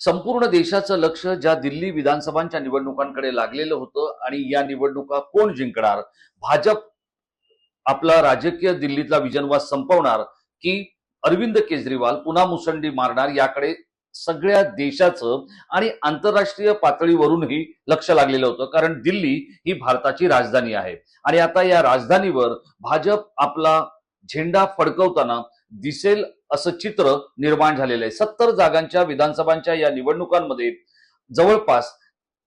संपूर्ण देशाचं लक्ष ज्या दिल्ली विधानसभांच्या निवडणुकांकडे लागलेलं होतं आणि या निवडणुका कोण जिंकणार? भाजप आपला राजकीय दिल्लीतला विजनवास संपवणार की अरविंद केजरीवाल पुन्हा मुसंडी मारणार याकडे सगळ्या देशाचं आणि आंतरराष्ट्रीय पातळीवरूनही लक्ष लागलेलं होतं कारण दिल्ली ही भारताची राजधानी आहे. आणि आता या राजधानीवर भाजप आपला झेंडा फडकवताना दिसेल असं चित्र निर्माण झालेलं आहे. सत्तर जागांच्या विधानसभांच्या या निवडणुकांमध्ये जवळपास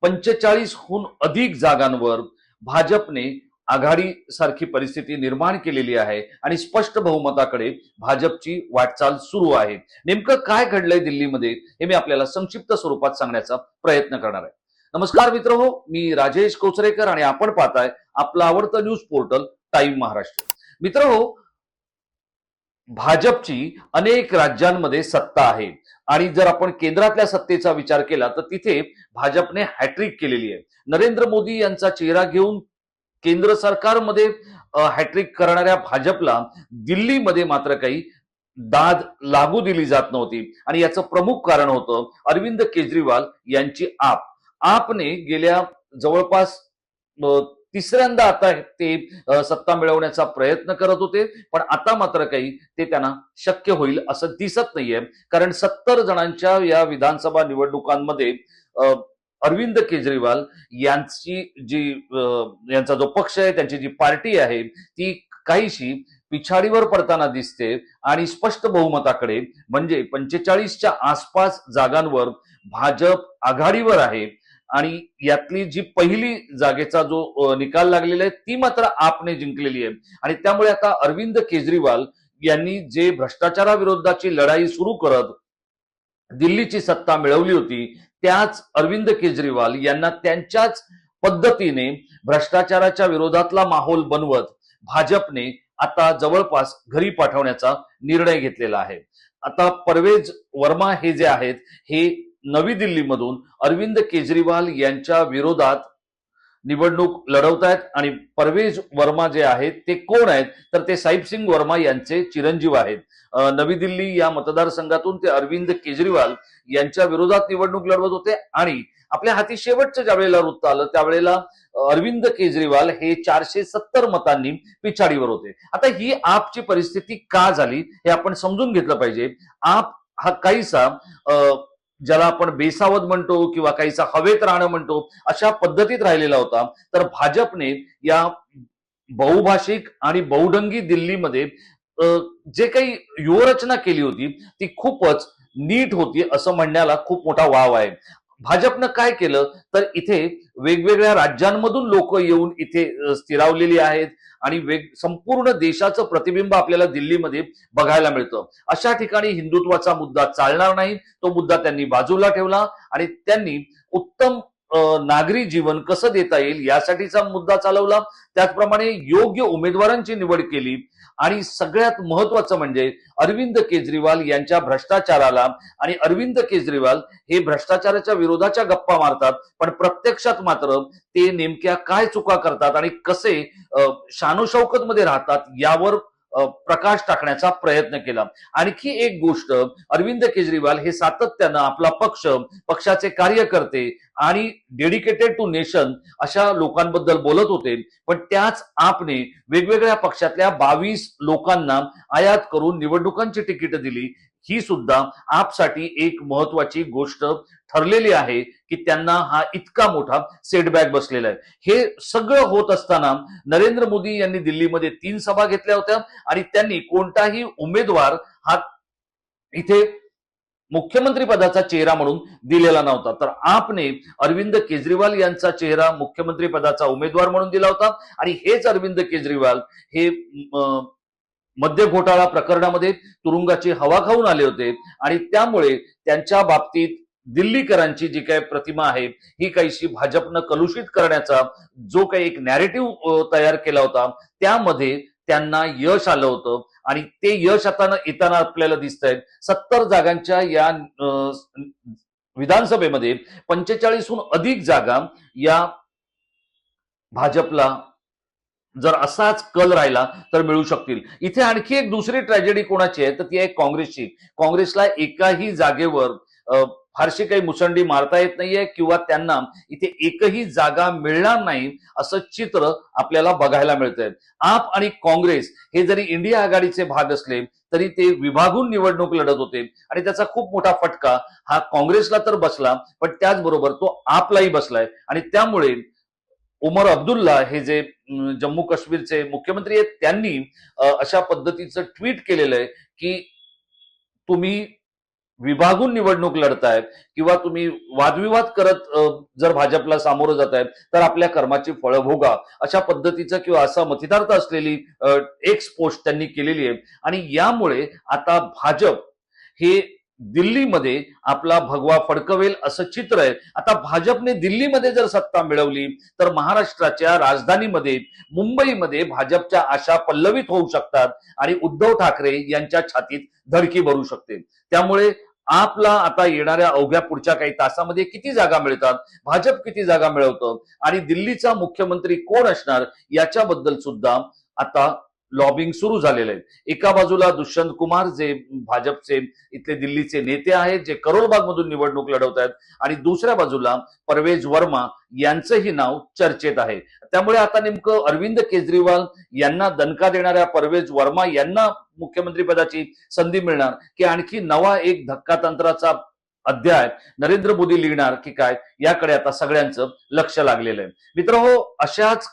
पंचेचाळीसहून अधिक जागांवर भाजपने आघाडी सारखी परिस्थिती निर्माण केलेली आहे आणि स्पष्ट बहुमताकडे भाजपची वाटचाल सुरू आहे. नेमकं काय घडलंय दिल्लीमध्ये हे मी आपल्याला संक्षिप्त स्वरूपात सांगण्याचा प्रयत्न करणार आहे. नमस्कार मित्र हो मी राजेश कोचरेकर आणि आपण पाहताय आपलं आवडतं न्यूज पोर्टल टाइम महाराष्ट्र. मित्र हो भाजपची अनेक राज्यांमध्ये सत्ता आहे. आणि जर आपण केंद्रातल्या सत्तेचा विचार केला तर तिथे भाजपने हॅट्रिक केलेली आहे. नरेंद्र मोदी यांचा चेहरा घेऊन केंद्र सरकारमध्ये हॅट्रिक करणाऱ्या भाजपला दिल्लीमध्ये मात्र काही दाद लागू दिली जात नव्हती. आणि याचं प्रमुख कारण होतं अरविंद केजरीवाल यांची आप. आपने गेल्या जवळपास तिसऱ्यांदा आता ते सत्ता मिळवण्याचा प्रयत्न करत होते पण आता मात्र काही ते त्यांना शक्य होईल असं दिसत नाहीये. कारण सत्तर जणांच्या या विधानसभा निवडणुकांमध्ये अरविंद केजरीवाल यांची जी यांचा जो पक्ष आहे त्यांची जी पार्टी आहे ती काहीशी पिछाडीवर पडताना दिसते आणि स्पष्ट बहुमताकडे म्हणजे पंचेचाळीसच्या आसपास जागांवर भाजप आघाडीवर आहे. आणि यातली जी पहिली जागेचा जो निकाल लागलेला आहे ती मात्र आपने जिंकलेली आहे. आणि त्यामुळे आता अरविंद केजरीवाल यांनी जे भ्रष्टाचाराविरोधाची लढाई सुरू करत दिल्लीची सत्ता मिळवली होती त्याच अरविंद केजरीवाल यांना त्यांच्याच पद्धतीने भ्रष्टाचाराच्या विरोधातला माहोल बनवत भाजपने आता जवळपास घरी पाठवण्याचा निर्णय घेतलेला आहे. आता परवेज वर्मा हे जे आहेत हे नवी दिल्लीमधून अरविंद केजरीवाल यांच्या विरोधात निवडणूक लढवत आहेत आणि परवेज वर्मा जे आहेत ते कोण आहेत? तर ते साहिब सिंग वर्मा यांचे चिरंजीव आहेत. नवी दिल्ली या मतदारसंघातून ते अरविंद केजरीवाल यांच्या विरोधात निवडणूक लढवत होते आणि आपल्या हाती शेवटचं ज्या वेळेला वृत्त आलं त्यावेळेला अरविंद केजरीवाल हे चारशे सत्तर मतांनी पिछाडीवर होते. आता ही आपची परिस्थिती का झाली हे आपण समजून घेतलं पाहिजे. आप हा काहीसा ज्याला आपण बेसावध म्हणतो किंवा काहीसा हवेत राहणं म्हणतो अशा पद्धतीत राहिलेला होता. तर भाजपने या बहुभाषिक आणि बहुढंगी दिल्लीमध्ये जे काही व्यूहरचना केली होती ती खूपच नीट होती असं म्हणण्याला खूप मोठा वाव आहे. भाजपनं काय केलं? तर इथे वेगवेगळ्या राज्यांमधून लोक येऊन इथे स्थिरावलेली आहेत आणि वेग संपूर्ण देशाचं प्रतिबिंब आपल्याला दिल्लीमध्ये बघायला मिळतं. अशा ठिकाणी हिंदुत्वाचा मुद्दा चालणार नाही. तो मुद्दा त्यांनी बाजूला ठेवला आणि त्यांनी उत्तम नागरी जीवन कसं देता येईल यासाठीचा मुद्दा चालवला. त्याचप्रमाणे योग्य उमेदवारांची निवड केली. आणि सगळ्यात महत्वाचं म्हणजे अरविंद केजरीवाल यांच्या भ्रष्टाचाराला आणि अरविंद केजरीवाल हे भ्रष्टाचाराच्या विरोधाच्या गप्पा मारतात पण प्रत्यक्षात मात्र ते नेमक्या काय चुका करतात आणि कसे शानुशौकत शानोशौकत मध्ये राहतात यावर प्रकाश टाकण्याचा प्रयत्न केला. आणखी एक गोष्ट अरविंद केजरीवाल हे सातत्यानं आपला पक्ष पक्षाचे कार्यकर्ते आणि डेडिकेटेड टू नेशन अशा लोकांबद्दल बोलत होते. पण त्याच आपने वेगवेगळ्या पक्षातल्या बावीस लोकांना आयात करून निवडणुकांची तिकीट दिली. ही सुद्धा आपसाठी एक महत्वाची गोष्ट ठरलेली आहे की त्यांना हा इतका मोठा सेटबॅक बसलेला आहे. हे सगळं होत असताना नरेंद्र मोदी यांनी दिल्लीमध्ये तीन सभा घेतल्या होत्या आणि त्यांनी कोणताही उमेदवार हा इथे मुख्यमंत्री पदाचा चेहरा म्हणून दिलेला नव्हता. तर आपने अरविंद केजरीवाल यांचा चेहरा मुख्यमंत्री पदाचा उमेदवार म्हणून दिला होता. आणि हेच अरविंद केजरीवाल हे अं, मद्य घोटाळा प्रकरणामध्ये तुरुंगाची हवा खाऊन आले होते आणि त्यामुळे त्यांच्या बाबतीत दिल्लीकरांची जी काही प्रतिमा आहे ही काहीशी भाजपनं कलुषित करण्याचा जो काही एक नॅरेटिव्ह तयार केला होता त्यामध्ये त्यांना यश आलं होतं आणि ते यश आता येताना आपल्याला दिसतंय. सत्तर जागांच्या या विधानसभेमध्ये पंचेचाळीसहून अधिक जागा या भाजपला जर असाच कल राहिला तर मिळू शकतील. इथे आणखी एक दुसरी ट्रॅजेडी कोणाची आहे? तर ती आहे काँग्रेसची. काँग्रेसला एकाही जागेवर फारशी काही मुसंडी मारता येत नाहीये किंवा त्यांना इथे एकही जागा मिळणार नाही असं चित्र आपल्याला बघायला मिळतंय. आप आणि काँग्रेस हे जरी इंडिया आघाडीचे भाग असले तरी ते विभागून निवडणूक लढत होते. आणि त्याचा खूप मोठा फटका हा काँग्रेसला तर बसला पण त्याचबरोबर तो आपलाही बसलाय. आणि त्यामुळे उमर अब्दुल्ला हे जे जम्मू काश्मीरचे मुख्यमंत्री आहेत त्यांनी अशा पद्धतीचं ट्विट केलेलं आहे की तुम्ही विभागून निवडणूक लढतायत किंवा तुम्ही वादविवाद करत जर भाजपला सामोरं जात आहेत तर आपल्या कर्माची फळं भोगा. अशा पद्धतीचं किंवा असा मतितार्थ असलेली एक्स पोस्ट त्यांनी केलेली आहे. आणि यामुळे आता भाजप हे दिल्लीमध्ये आपला भगवा फडकवेल असं चित्र आहे. आता भाजपने दिल्लीमध्ये जर सत्ता मिळवली तर महाराष्ट्राच्या राजधानीमध्ये मुंबईमध्ये भाजपच्या आशा पल्लवित होऊ शकतात आणि उद्धव ठाकरे यांच्या छातीत धडकी भरू शकते त्यामुळे आपला आता येणाऱ्या अवघ्या पुढच्या काही तासामध्ये किती जागा मिळतात भाजप किती जागा मिळवतं आणि दिल्लीचा मुख्यमंत्री कोण असणार याच्याबद्दल सुद्धा आता लॉबिंग सुरू झालेलं आहे. एका बाजूला दुष्यंत कुमार जे भाजपचे इथले दिल्लीचे नेते आहेत जे करोलबाग मधून निवडणूक लढवत आहेत आणि दुसऱ्या बाजूला परवेज वर्मा यांचंही नाव चर्चेत आहे. त्यामुळे आता नेमकं अरविंद केजरीवाल यांना दणका देणाऱ्या परवेज वर्मा यांना मुख्यमंत्री पदाची संधी मिळणार की आणखी नवा एक धक्का तंत्राचा अध्याय नरेंद्र मोदी लिहिणार की काय? याकडे आता सगळ्यांचं लक्ष लागलेलं आहे. मित्र हो अशाच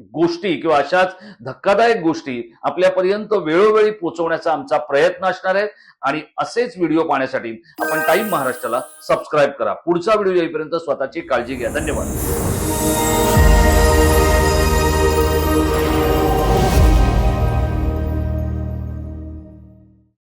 गोष्टी किंवा अशाच धक्कादायक गोष्टी आपल्यापर्यंत वेळोवेळी पोहोचवण्याचा आमचा प्रयत्न असणार आहे. आणि असेच व्हिडिओ पाहण्यासाठी आपण टाइम महाराष्ट्राला सबस्क्राईब करा. पुढचा व्हिडिओ येईपर्यंत स्वतःची काळजी घ्या. धन्यवाद.